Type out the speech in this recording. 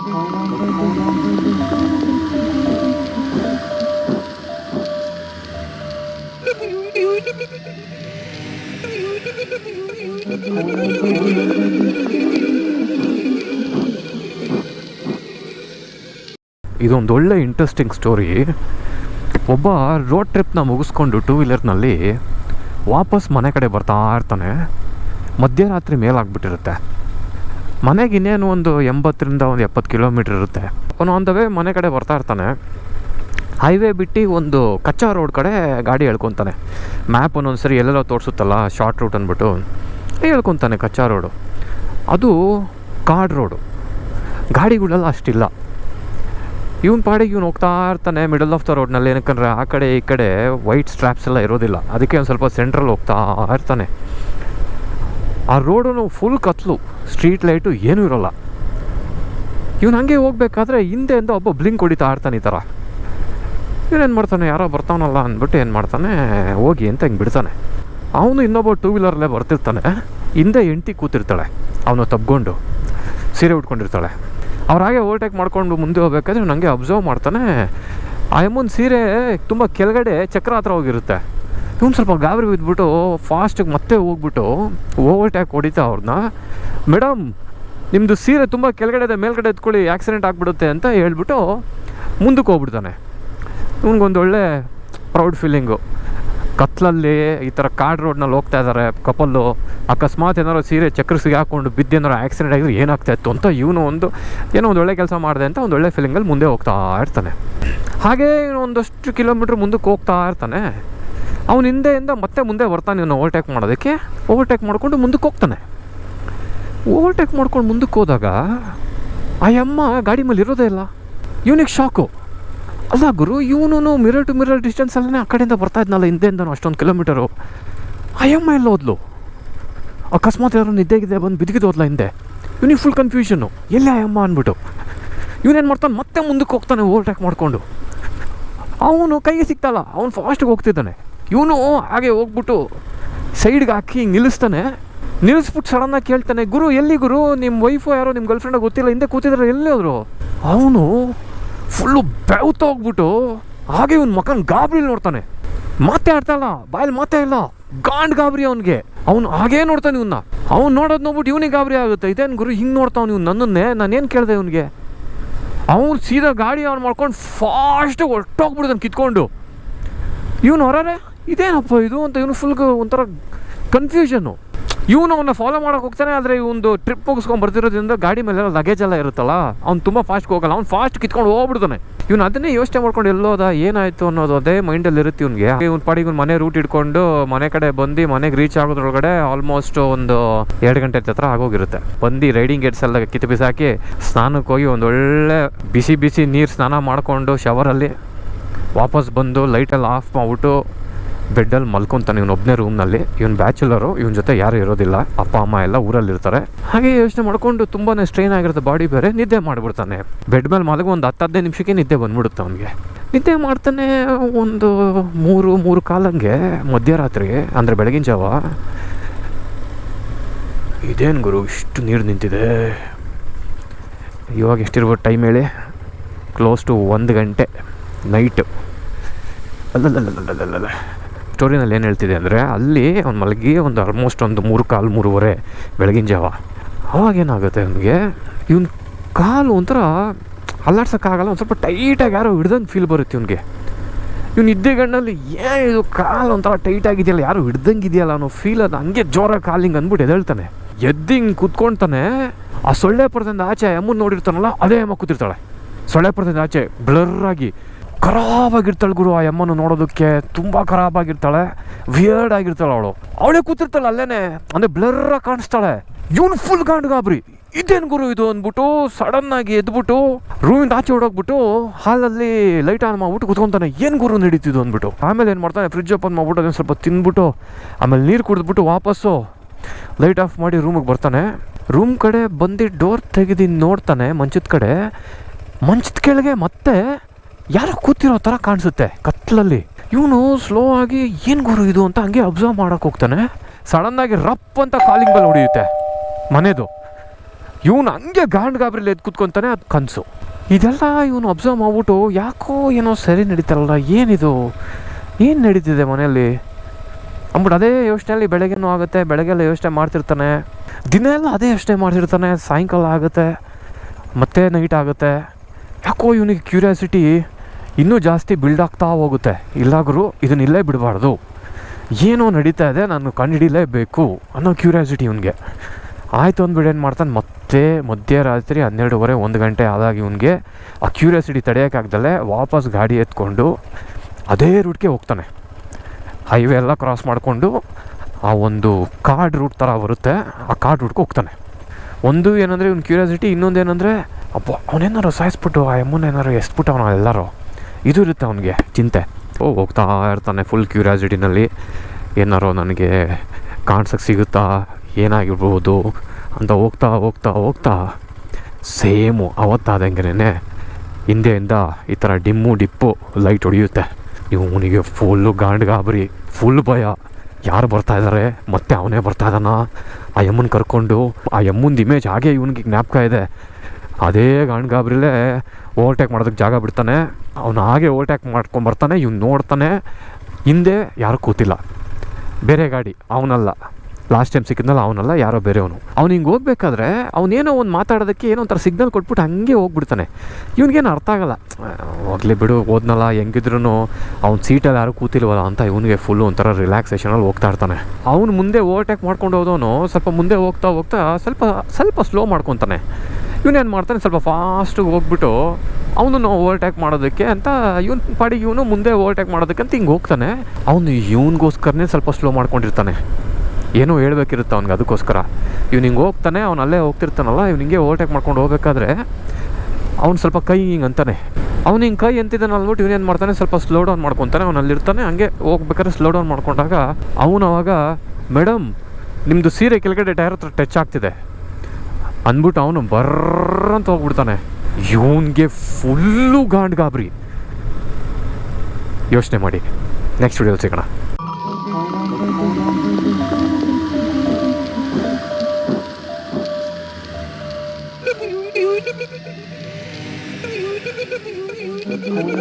ಇದೊಂದು ಒಳ್ಳೆ interesting story ಒಬ್ಬ ರೋಡ್ ಟ್ರಿಪ್ನ ಮುಗಿಸ್ಕೊಂಡು ಟೂ ವೀಲರ್ನಲ್ಲಿ ವಾಪಸ್ ಮನೆ ಕಡೆ ಬರ್ತಾ ಇರ್ತಾನೆ. ಮಧ್ಯರಾತ್ರಿ ಮೇಲಾಗ್ಬಿಟ್ಟಿರುತ್ತೆ. ಮನೆಗೆ ಇನ್ನೇನು ಒಂದು ಎಂಬತ್ತರಿಂದ ಒಂದು ಎಪ್ಪತ್ತು ಕಿಲೋಮೀಟ್ರ್ ಇರುತ್ತೆ. ಅವನು ಆನ್ ದ ವೇ ಮನೆ ಕಡೆ ಬರ್ತಾ ಇರ್ತಾನೆ. ಹೈವೇ ಬಿಟ್ಟು ಒಂದು ಕಚ್ಚಾ ರೋಡ್ ಕಡೆ ಗಾಡಿ ಹೇಳ್ಕೊತಾನೆ ಮ್ಯಾಪ್ ಒಂದೊಂದು ಸರಿ ಎಲ್ಲೆಲ್ಲೋ ತೋರಿಸುತ್ತಲ್ಲ ಶಾರ್ಟ್ ರೂಟ್ ಅಂದ್ಬಿಟ್ಟು. ಹೇಳ್ಕೊತಾನೆ ಕಚ್ಚಾ ರೋಡು ಅದು ಕಾಡ್ ರೋಡು ಗಾಡಿಗಳೆಲ್ಲ ಅಷ್ಟಿಲ್ಲ. ಇವನ್ ಪಾಡಿಗೆ ಇವನು ಹೋಗ್ತಾ ಇರ್ತಾನೆ ಮಿಡಲ್ ಆಫ್ ದ ರೋಡ್ನಲ್ಲಿ ಏನಕ್ಕಂದ್ರೆ ಆ ಕಡೆ ಈ ಕಡೆ ವೈಟ್ ಸ್ಟ್ರಾಪ್ಸ್ ಎಲ್ಲ ಇರೋದಿಲ್ಲ. ಅದಕ್ಕೆ ಒಂದು ಸ್ವಲ್ಪ ಸೆಂಟ್ರಲ್ ಹೋಗ್ತಾ ಇರ್ತಾನೆ. ಆ ರೋಡು ಫುಲ್ ಕತ್ಲು ಸ್ಟ್ರೀಟ್ ಲೈಟು ಏನೂ ಇರೋಲ್ಲ. ಇವನು ಹಂಗೆ ಹೋಗ್ಬೇಕಾದ್ರೆ ಹಿಂದೆಯಿಂದ ಒಬ್ಬ ಬ್ಲಿಂಕ್ ಹೊಡಿತಾ ಆಡ್ತಾನೆ ಈ ಥರ ಇವನೇನು ಮಾಡ್ತಾನೆ, ಯಾರೋ ಬರ್ತಾವನಲ್ಲ ಅಂದ್ಬಿಟ್ಟು ಏನು ಮಾಡ್ತಾನೆ, ಹೋಗಿ ಅಂತ ಹಿಂಗೆ ಬಿಡ್ತಾನೆ. ಅವನು ಇನ್ನೊಬ್ಬ ಟೂ ವೀಲರಲ್ಲೇ ಬರ್ತಿರ್ತಾನೆ. ಹಿಂದೆ ಎಂಟಿ ಕೂತಿರ್ತಾಳೆ, ಅವನು ತಬ್ಕೊಂಡು, ಸೀರೆ ಉಟ್ಕೊಂಡಿರ್ತಾಳೆ. ಅವ್ರ ಹಾಗೆ ಓವರ್ಟೇಕ್ ಮಾಡ್ಕೊಂಡು ಮುಂದೆ ಹೋಗ್ಬೇಕಾದ್ರೆ ನನಗೆ ಅಬ್ಸರ್ವ್ ಮಾಡ್ತಾನೆ. ಆ ಎಮ್ಮನ್ ಸೀರೆ ತುಂಬ ಕೆಳಗಡೆ ಚಕ್ರ ಹತ್ರ ಹೋಗಿರುತ್ತೆ. ಇವ್ನು ಸ್ವಲ್ಪ ಗಾಬರಿ ಬಿದ್ದುಬಿಟ್ಟು ಫಾಸ್ಟಿಗೆ ಮತ್ತೆ ಹೋಗ್ಬಿಟ್ಟು ಓವರ್ಟ್ಯಾಕ್ ಹೊಡಿತಾ ಅವ್ರನ್ನ ಮೇಡಮ್ ನಿಮ್ಮದು ಸೀರೆ ತುಂಬ ಕೆಳಗಡೆ ಇದೆ, ಮೇಲ್ಗಡೆ ಎತ್ಕೊಳ್ಳಿ ಆಕ್ಸಿಡೆಂಟ್ ಆಗಿಬಿಡುತ್ತೆ ಅಂತ ಹೇಳ್ಬಿಟ್ಟು ಮುಂದಕ್ಕೆ ಹೋಗ್ಬಿಡ್ತಾನೆ. ಇವ್ನಿಗೊಂದು ಒಳ್ಳೆ ಪ್ರೌಡ್ ಫೀಲಿಂಗು ಕತ್ಲಲ್ಲಿ ಈ ಥರ ಕಾರ್ಡ್ ರೋಡ್ನಲ್ಲಿ ಹೋಗ್ತಾ ಇದ್ದಾರೆ ಕಪಲ್ಲು. ಅಕಸ್ಮಾತ್ ಏನಾರು ಸೀರೆ ಚಕ್ರಸಿಗೆ ಹಾಕ್ಕೊಂಡು ಬಿದ್ದು ಏನಾರು ಆಕ್ಸಿಡೆಂಟ್ ಆಗಿದ್ರೆ ಏನಾಗ್ತಾ ಇತ್ತು ಅಂತ ಇವನು ಒಂದು, ಏನೋ ಒಂದು ಒಳ್ಳೆ ಕೆಲಸ ಮಾಡಿದೆ ಅಂತ ಒಂದು ಒಳ್ಳೆ ಫೀಲಿಂಗಲ್ಲಿ ಮುಂದೆ ಹೋಗ್ತಾ ಇರ್ತಾನೆ. ಹಾಗೇ ಇವನು ಒಂದಷ್ಟು ಕಿಲೋಮೀಟ್ರ್ ಮುಂದಕ್ಕೆ ಹೋಗ್ತಾ ಇರ್ತಾನೆ. ಅವನ ಹಿಂದೆಯಿಂದ ಮತ್ತೆ ಮುಂದೆ ಬರ್ತಾನೆ ಇವನು ಓವರ್ಟೇಕ್ ಮಾಡೋದಕ್ಕೆ. ಓವರ್ಟೇಕ್ ಮಾಡಿಕೊಂಡು ಮುಂದಕ್ಕೆ ಹೋಗ್ತಾನೆ. ಓವರ್ಟೇಕ್ ಮಾಡ್ಕೊಂಡು ಮುಂದಕ್ಕೆ ಹೋದಾಗ, ಆ ಅಮ್ಮ ಗಾಡಿ ಮೇಲೆ ಇರೋದೇ ಇಲ್ಲ. ಇವನಿಗೆ ಶಾಕು ಅಲ್ಲ ಗುರು ಇವನು ಮಿರರ್ ಟು ಮಿರರ್ ಡಿಸ್ಟೆನ್ಸಲ್ಲೇ ಆ ಕಡೆಯಿಂದ ಬರ್ತಾ ಇದ್ನಲ್ಲ, ಹಿಂದೆಯಿಂದನೂ ಅಷ್ಟೊಂದು ಕಿಲೋಮೀಟರು ಅಯ್ಯಮ್ಮ ಎಲ್ಲ ಹೋದ್ಲು ಅಕಸ್ಮಾತ್ ಯಾರು ನಿದ್ದೆಗಿದೆ ಬಂದು ಬಿದ್ದಿದ್ದು ಹೋದ್ಲ ಹಿಂದೆ. ಇವನಿಗೆ ಫುಲ್ ಕನ್ಫ್ಯೂಷನ್ನು ಎಲ್ಲೇ ಅಯ್ಯಮ್ಮ ಅಂದ್ಬಿಟ್ಟು. ಇವನೇನು ಮಾಡ್ತಾನೆ? ಮತ್ತೆ ಮುಂದಕ್ಕೆ ಹೋಗ್ತಾನೆ ಓವರ್ಟೇಕ್ ಮಾಡಿಕೊಂಡು. ಅವನು ಕೈಗೆ ಸಿಗ್ತಲ್ಲ ಅವನು ಫಾಸ್ಟಿಗೆ ಹೋಗ್ತಿದ್ದಾನೆ. ಇವನು ಹಾಗೆ ಹೋಗ್ಬಿಟ್ಟು ಸೈಡ್ಗೆ ಹಾಕಿ ಹಿಂಗೆ ನಿಲ್ಲಿಸ್ತಾನೆ. ನಿಲ್ಲಿಸ್ಬಿಟ್ಟು ಸಡನ್ನಾಗಿ ಕೇಳ್ತಾನೆ, ಗುರು, ಎಲ್ಲಿ ಗುರು? ನಿಮ್ಮ ವೈಫು ಯಾರೋ? ನಿಮ್ಮ ಗರ್ಲ್ ಫ್ರೆಂಡಾಗ ಗೊತ್ತಿಲ್ಲ, ಹಿಂದೆ ಕೂತಿದ್ರೆ, ಎಲ್ಲಿ ಅವರು ಅವನು ಫುಲ್ಲು ಹೋಗ್ಬಿಟ್ಟು ಹಾಗೆ ಇವ್ನ ಮಕನ್ ಗಾಬರಿ ನೋಡ್ತಾನೆ. ಮಾತೇ ಆಡ್ತಾಯಿಲ್ಲ ಬಾಯಲ್ಲಿ ಮಾತೇ ಇಲ್ಲ, ಗಾಂಡ್ ಗಾಬರಿ ಅವನಿಗೆ. ಅವನು ಹಾಗೇ ನೋಡ್ತಾನೆ ಇವನ್ನ ಅವ್ನು ನೋಡೋದು ನೋಡ್ಬಿಟ್ಟು ಇವನಿಗೆ ಗಾಬರಿ ಆಗುತ್ತೆ. ಇದೇನು ಗುರು, ಹಿಂಗೆ ನೋಡ್ತಾವ್ನು ಇವ್ನು ನನ್ನನ್ನೇ? ನಾನೇನು ಕೇಳಿದೆ ಇವನಿಗೆ? ಅವನು ಸೀದಾ ಗಾಡಿ ಆನ್ ಮಾಡ್ಕೊಂಡು ಫಾಸ್ಟಾಗಿ ಹೊಟ್ಟೋಗ್ಬಿಡ್ತಾನೆ ಕಿತ್ಕೊಂಡು. ಇವನು ಹೊರರೆ ಇದೇನಪ್ಪ ಇದು ಅಂತ ಇವನು ಫುಲ್ ಒಂಥರ ಕನ್ಫ್ಯೂಷನ್ನು ಇವನು ಅವನ್ನ ಫಾಲೋ ಮಾಡೋಕೆ ಹೋಗ್ತಾನೆ, ಆದರೆ ಇವೊಂದು ಟ್ರಿಪ್ ಮುಗಿಸ್ಕೊಂಡು ಬರ್ತಿರೋದ್ರಿಂದ ಗಾಡಿ ಮೇಲೆ ಲಗೇಜ್ ಎಲ್ಲ ಇರುತ್ತಲ್ಲ, ಅವ್ನು ತುಂಬ ಫಾಸ್ಟ್ ಹೋಗಲ್ಲ, ಅವ್ನು ಫಾಸ್ಟ್ ಕಿತ್ಕೊಂಡು ಹೋಗ್ಬಿಡ್ತಾನೆ. ಇವನು ಅದನ್ನೇ ಯೋಚನೆ ಮಾಡ್ಕೊಂಡು ಎಲ್ಲೋದ, ಏನಾಯಿತು ಅನ್ನೋದು ಅದೇ ಮೈಂಡಲ್ಲಿ ಇರುತ್ತೆ ಇವನಿಗೆ. ಇವ್ನ ಪಾಡಿಗೆ ಇವ್ನು ಮನೆ ರೂಟ್ ಇಟ್ಕೊಂಡು ಮನೆ ಕಡೆ ಬಂದು ಮನೆಗೆ ರೀಚ್ ಆಗೋದ್ರೊಳಗಡೆ ಆಲ್ಮೋಸ್ಟ್ ಒಂದು ಎರಡು ಗಂಟೆ ಹತ್ರ ಆಗೋಗಿರುತ್ತೆ. ಬಂದು ರೈಡಿಂಗ್ ಗೇಟ್ಸ್ ಎಲ್ಲ ಕಿತ್ತು ಬಿಸಾಕಿ ಸ್ನಾನಕ್ಕೆ ಹೋಗಿ ಒಂದು ಒಳ್ಳೆ ಬಿಸಿ ಬಿಸಿ ನೀರು ಸ್ನಾನ ಮಾಡಿಕೊಂಡು ಶವರಲ್ಲಿ ವಾಪಸ್ ಬಂದು ಲೈಟೆಲ್ಲ ಆಫ್ ಮಾಡ್ಬಿಟ್ಟು ಬೆಡ್ಡಲ್ಲಿ ಮಲ್ಕೊತಾನೆ ಇವನು ಒಬ್ಬನೇ ರೂಮ್ನಲ್ಲಿ ಇವನು ಬ್ಯಾಚುಲರು ಇವನ ಜೊತೆ ಯಾರು ಇರೋದಿಲ್ಲ. ಅಪ್ಪ, ಅಮ್ಮ ಎಲ್ಲ ಊರಲ್ಲಿ ಇರ್ತಾರೆ ಹಾಗೆ ಯೋಚನೆ ಮಾಡ್ಕೊಂಡು ತುಂಬಾ ಸ್ಟ್ರೈನ್ ಆಗಿರುತ್ತೆ ಬಾಡಿ ಬೇರೆ, ನಿದ್ದೆ ಮಾಡಿಬಿಡ್ತಾನೆ. ಬೆಡ್ ಮೇಲೆ ಮಲಗು ಒಂದು ಹತ್ತು ಹದಿನೈದು ನಿಮಿಷಕ್ಕೆ ನಿದ್ದೆ ಬಂದ್ಬಿಡುತ್ತೆ ಅವನಿಗೆ. ನಿದ್ದೆ ಮಾಡ್ತಾನೆ ಒಂದು ಮೂರು ಮೂರು ಕಾಲಂಗೆ ಮಧ್ಯರಾತ್ರಿ, ಅಂದರೆ ಬೆಳಗಿನ ಜಾವ. ಇದೇನು ಗುರು, ಇಷ್ಟು ನೀರು ನಿಂತಿದೆ. ಇವಾಗ ಎಷ್ಟಿರ್ಬೋದು ಟೈಮ್ ಹೇಳಿ? ಕ್ಲೋಸ್ ಟು ಒಂದು ಗಂಟೆ ನೈಟು ಅಲ್ಲಲ್ಲಲ್ಲಲ್ಲಲ್ಲ ಸ್ಟೋರಿನಲ್ಲಿ ಏನು ಹೇಳ್ತಿದೆ ಅಂದರೆ ಅಲ್ಲಿ ಒಂದು ಮಲಗಿ ಒಂದು ಆಲ್ಮೋಸ್ಟ್ ಒಂದು ಮೂರು ಕಾಲು, ಮೂರುವರೆ ಬೆಳಗಿನ ಜಾವ. ಅವಾಗ ಏನಾಗುತ್ತೆ ಅವನಿಗೆ ಇವನ ಕಾಲು ಒಂಥರ ಅಲ್ಲಾಡ್ಸೋಕ್ಕಾಗಲ್ಲ, ಒಂದು ಸ್ವಲ್ಪ ಟೈಟಾಗಿ ಯಾರೋ ಹಿಡ್ದಂಗೆ ಫೀಲ್ ಬರುತ್ತೆ ಇವನಿಗೆ. ಇವ್ನು ಇದ್ದೇ ಗಣ್ಣಲ್ಲಿ ಏನು ಇದು ಕಾಲು ಒಂಥರ ಟೈಟ್ ಆಗಿದೆಯಲ್ಲ ಯಾರು ಹಿಡ್ದಂಗೆ ಇದೆಯಲ್ಲ ಅನ್ನೋ ಫೀಲ್ ಅದು ಹಂಗೆ ಜೋರ ಕಾಲಿಂಗ್ ಅಂದ್ಬಿಟ್ಟು ಎದ್ದೇಳ್ತಾನೆ. ಎದ್ದು ಹಿಂಗೆ ಕುತ್ಕೊಳ್ತಾನೆ ಆ ಸೊಳ್ಳೆ ಪರದಿಂದ ಆಚೆ ಅಮ್ಮನ ನೋಡಿರ್ತಾನಲ್ಲ, ಅದೇ ಅಮ್ಮ ಕೂತಿರ್ತಾಳೆ. ಸೊಳ್ಳೆ ಪರದಿಂದ ಆಚೆ ಬ್ಲರ್ ಆಗಿ ಖರಾಬಾಗಿರ್ತಾಳೆ ಗುರು, ಆ ಅಮ್ಮನ ನೋಡೋದಕ್ಕೆ ತುಂಬ ಖರಾಬಾಗಿರ್ತಾಳೆ. ವಿಯರ್ಡ್ ಆಗಿರ್ತಾಳೆ ಅವಳು. ಅವಳೇ ಕೂತಿರ್ತಾಳೆ ಅಲ್ಲೇನೆ, ಅಂದರೆ ಬ್ಲರ್ ಕಾಣಿಸ್ತಾಳೆ. ಇವನು ಫುಲ್ ಗಾಂಡ್ ಗಾಬ್ರಿ ಇದೇನು ಗುರು ಇದು ಅಂದ್ಬಿಟ್ಟು ಸಡನ್ ಆಗಿ ಎದ್ಬಿಟ್ಟು ರೂಮಿಂದ ಆಚೆ ಹೊಡೋಗ್ಬಿಟ್ಟು ಹಾಲಲ್ಲಿ ಲೈಟ್ ಆನ್ ಮಾಡ್ಬಿಟ್ಟು ಕುತ್ಕೊಂತಾನೆ. ಏನು ಗುರು ನಡೀತಿದ್ದು ಅಂದ್ಬಿಟ್ಟು. ಆಮೇಲೆ ಏನು ಮಾಡ್ತಾನೆ ಫ್ರಿಜ್ ಓಪನ್ ಮಾಡ್ಬಿಟ್ಟು ಅದನ್ನು ಸ್ವಲ್ಪ ತಿಂದ್ಬಿಟ್ಟು ಆಮೇಲೆ ನೀರು ಕುಡಿದ್ಬಿಟ್ಟು ವಾಪಸ್ಸು ಲೈಟ್ ಆಫ್ ಮಾಡಿ ರೂಮಿಗೆ ಬರ್ತಾನೆ. ರೂಮ್ ಕಡೆ ಬಂದು ಡೋರ್ ತೆಗೆದು ನೋಡ್ತಾನೆ ಮಂಚದ ಕಡೆ. ಮಂಚದ ಕೆಳಗೆ ಮತ್ತೆ ಯಾರೋ ಕೂತಿರೋ ಥರ ಕಾಣಿಸುತ್ತೆ ಕತ್ಲಲ್ಲಿ. ಇವನು ಸ್ಲೋ ಆಗಿ, ಏನು ಗುರು ಇದು? ಅಂತ ಹಂಗೆ ಅಬ್ಸರ್ವ್ ಮಾಡೋಕೆ ಹೋಗ್ತಾನೆ. ಸಡನ್ನಾಗಿ ರಪ್ ಅಂತ ಕಾಲಿಂಗ್ ಬೆಲ್ ಹೊಡೆಯುತ್ತೆ ಮನೆದು. ಇವನು ಹಂಗೆ ಗಾಂಡ್ ಗಾಬ್ರಿಲಿ ಎದ್ದು ಕೂತ್ಕೊತಾನೆ, ಅದು ಕನಸು. ಇದೆಲ್ಲ ಇವನು ಅಬ್ಸರ್ವ್ ಮಾಡ್ಬಿಟ್ಟು, ಯಾಕೋ ಏನೋ ಸರಿ ನಡೀತಾರಲ್ಲ, ಏನಿದು? ಏನು ನಡೀತಿದೆ ಮನೆಯಲ್ಲಿ? ಅಂದ್ಬಿಟ್ಟು ಅದೇ ಯೋಚನೆಯಲ್ಲಿ ಬೆಳಗ್ಗೆನೂ ಆಗುತ್ತೆ ಬೆಳಗ್ಗೆಲ್ಲ ಯೋಚನೆ ಮಾಡ್ತಿರ್ತಾನೆ. ದಿನ ಎಲ್ಲ ಅದೇ ಯೋಚನೆ ಮಾಡ್ತಿರ್ತಾನೆ, ಸಾಯಂಕಾಲ ಆಗುತ್ತೆ, ಮತ್ತೆ ನೈಟ್ ಆಗುತ್ತೆ. ಯಾಕೋ ಇವನಿಗೆ ಕ್ಯೂರಿಯಾಸಿಟಿ ಇನ್ನೂ ಜಾಸ್ತಿ ಬಿಲ್ಡ್ ಆಗ್ತಾ ಹೋಗುತ್ತೆ. ಇಲ್ಲಾದರೂ ಇದನ್ನ ಇಲ್ಲೇ ಬಿಡಬಾರ್ದು. ಏನೋ ನಡೀತಾ ಇದೆ, ನಾನು ಕಂಡುಹಿಡಿಲೇಬೇಕು ಅನ್ನೋ ಕ್ಯೂರಿಯಾಸಿಟಿ ಇವನಿಗೆ. ಆಯಿತು ಅಂದ್ಬಿಡು, ಏನು ಮಾಡ್ತಾನೆ? ಮತ್ತೆ ಮಧ್ಯರಾತ್ರಿ ಹನ್ನೆರಡುವರೆ, ಒಂದು ಗಂಟೆ ಆದಾಗ ಇವನಿಗೆ ಆ ಕ್ಯೂರಿಯಾಸಿಟಿ ತಡೆಯೋಕ್ಕಾಗ್ದಲ್ಲೇ ವಾಪಸ್ ಗಾಡಿ ಎತ್ಕೊಂಡು ಅದೇ ರೂಟ್ಗೆ ಹೋಗ್ತಾನೆ. ಹೈವೇ ಎಲ್ಲ ಕ್ರಾಸ್ ಮಾಡಿಕೊಂಡು ಆ ಒಂದು ಕಾರ್ಡ್ ರೂಟ್ ಥರ ಬರುತ್ತೆ. ಆ ಕಾರ್ಡ್ ರೂಟ್ಗೆ ಹೋಗ್ತಾನೆ. ಒಂದು ಏನಂದರೆ, ಇವ್ನ ಕ್ಯೂರಿಯಾಸಿಟಿ ಇನ್ನೊಂದು ಏನಂದರೆ ಅಪ್ಪ ಅವನೇನಾರು ಸಾಯಿಸ್ಬಿಟ್ಟು ಆ ಎಮ್ಮನ್ನ ಏನಾರು ಎಸ್ಬಿಟ್ಟು ಅವನ ಎಲ್ಲರೂ? ಇದು ಇರುತ್ತೆ ಅವನಿಗೆ ಚಿಂತೆ. ಓ, ಹೋಗ್ತಾ ಇರ್ತಾನೆ ಫುಲ್ ಕ್ಯೂರಿಯಾಸಿಟಿನಲ್ಲಿ ಏನಾರೋ ನನಗೆ ಕಾಣ್ಸಕ್ಕೆ ಸಿಗುತ್ತಾ? ಏನಾಗಿರ್ಬೋದು? ಅಂತ ಹೋಗ್ತಾ ಹೋಗ್ತಾ ಹೋಗ್ತಾ. ಸೇಮು, ಅವತ್ತಾದಂಗೆನೇ ಹಿಂದೆಯಿಂದ ಈ ಥರ ಡಿಮ್ಮು, ಡಿಪ್ಪು ಲೈಟ್ ಹೊಡೆಯುತ್ತೆ. ಇವನಿಗೆ ಫುಲ್ಲು ಗಾಂಡ್ ಗಾಬರಿ ಫುಲ್ ಭಯ. ಯಾರು ಬರ್ತಾ ಇದ್ದಾರೆ ಮತ್ತೆ ಅವನೇ ಬರ್ತಾ ಇದ್ದಾನ ಆ ಯಮ್ಮನ ಕರ್ಕೊಂಡು, ಆ ಯಮ್ಮಂದು ಇಮೇಜ್ ಹಾಗೆ ಇವನಿಗೆ ಜ್ಞಾಪಕ ಇದೆ. ಅದೇ ಗಾಣ್ಗಾಬ್ರಿಲೇ ಗಾಬರಿಲೇ ಓವರ್ಟೇಕ್ ಮಾಡೋದಕ್ಕೆ ಜಾಗ ಬಿಡ್ತಾನೆ. ಅವನು ಹಾಗೆ ಓವರ್ಟೇಕ್ ಮಾಡ್ಕೊಂಡು ಬರ್ತಾನೆ, ಇವ್ನು ನೋಡ್ತಾನೆ. ಹಿಂದೆ ಯಾರು ಕೂತಿಲ್ಲ. ಬೇರೆ ಗಾಡಿ, ಅವನಲ್ಲ. ಲಾಸ್ಟ್ ಟೈಮ್ ಸಿಕ್ಕಿದ್ನಲ್ಲ ಅವನಲ್ಲ, ಯಾರೋ ಬೇರೆಯವನು. ಅವ್ನು ಹಿಂಗೆ ಹೋಗ್ಬೇಕಾದ್ರೆ ಅವನೇನೋ ಒಂದು ಮಾತಾಡೋದಕ್ಕೆ ಏನೋ ಒಂಥರ ಸಿಗ್ನಲ್ ಕೊಟ್ಬಿಟ್ಟು ಹಂಗೆ ಹೋಗ್ಬಿಡ್ತಾನೆ. ಇವ್ನಿಗೇನು ಅರ್ಥ ಆಗಲ್ಲ. ಹೋಗ್ಲಿ ಬಿಡು, ಹೋದ್ನಲ್ಲ ಹೆಂಗಿದ್ರು ಅವ್ನ ಸೀಟಲ್ಲಿ ಯಾರು ಕೂತಿಲ್ವಲ್ಲ ಅಂತ ಇವನಿಗೆ ಫುಲ್ಲು ಒಂಥರ ರಿಲ್ಯಾಕ್ಸೇಷನಲ್ಲಿ ಹೋಗ್ತಾ ಇರ್ತಾನೆ. ಅವನು ಮುಂದೆ ಓವರ್ಟೇಕ್ ಮಾಡ್ಕೊಂಡು ಹೋದವನು ಸ್ವಲ್ಪ ಮುಂದೆ ಹೋಗ್ತಾ ಹೋಗ್ತಾ ಸ್ವಲ್ಪ ಸ್ವಲ್ಪ ಸ್ಲೋ ಮಾಡ್ಕೊತಾನೆ. ಇವನೇನು ಮಾಡ್ತಾನೆ? ಸ್ವಲ್ಪ ಫಾಸ್ಟ್ ಹೋಗ್ಬಿಟ್ಟು ಅವನನ್ನು ಓವರ್ಟೇಕ್ ಮಾಡೋದಕ್ಕೆ ಅಂತ ಇವನ್ ಪಾಡಿಗೆ ಇವನು ಮುಂದೆ ಓವರ್ಟೇಕ್ ಮಾಡೋದಕ್ಕೆ ಅಂತ ಹಿಂಗೆ ಹೋಗ್ತಾನೆ. ಅವನು ಇವನಿಗೋಸ್ಕರನೇ ಸ್ವಲ್ಪ ಸ್ಲೋ ಮಾಡ್ಕೊಂಡಿರ್ತಾನೆ. ಏನೋ ಹೇಳ್ಬೇಕಿರುತ್ತೆ ಅವ್ನಿಗೆ ಅದಕ್ಕೋಸ್ಕರ. ಇವ್ನು ಹಿಂಗೆ ಹೋಗ್ತಾನೆ, ಅವ್ನು ಅಲ್ಲೇ ಹೋಗ್ತಿರ್ತಾನಲ್ಲ, ಇವ್ನು ಹಿಂಗೆ ಓವರ್ಟೇಕ್ ಮಾಡ್ಕೊಂಡು ಹೋಗ್ಬೇಕಾದ್ರೆ ಅವ್ನು ಸ್ವಲ್ಪ ಕೈ ಹಿಂಗೆ ಅಂತಾನೆ. ಅವ್ನು ಹಿಂಗೆ ಕೈ ಎಂತಿದ್ದಾನೆ ಅಂದ್ಬಿಟ್ಟು ಇವನೇನು ಮಾಡ್ತಾನೆ? ಸ್ವಲ್ಪ ಸ್ಲೋ ಡೌನ್ ಮಾಡ್ಕೊತಾನೆ. ಅವ್ನು ಅಲ್ಲಿರ್ತಾನೆ, ಹಂಗೆ ಹೋಗ್ಬೇಕಾದ್ರೆ ಸ್ಲೋ ಡೌನ್ ಮಾಡ್ಕೊಂಡಾಗ ಅವನು ಅವಾಗ ಮೇಡಮ್ ನಿಮ್ಮದು ಸೀರೆ ಕೆಳಗಡೆ ಟೈರ್ ಹತ್ರ ಟಚ್ ಆಗ್ತಿದೆ. ಅಂದ್ಬಿಟ್ಟು ಅವನು ಬರ್ರಂತ ಹೋಗ್ಬಿಡ್ತಾನೆ. ಇವನ್ಗೆ ಫುಲ್ಲು ಗಾಂಡ್ ಗಾಬರಿ. ಯೋಚನೆ ಮಾಡಿ. ನೆಕ್ಸ್ಟ್ ವಿಡಿಯೋಲಿ ಸಿಗೋಣ. Thank you.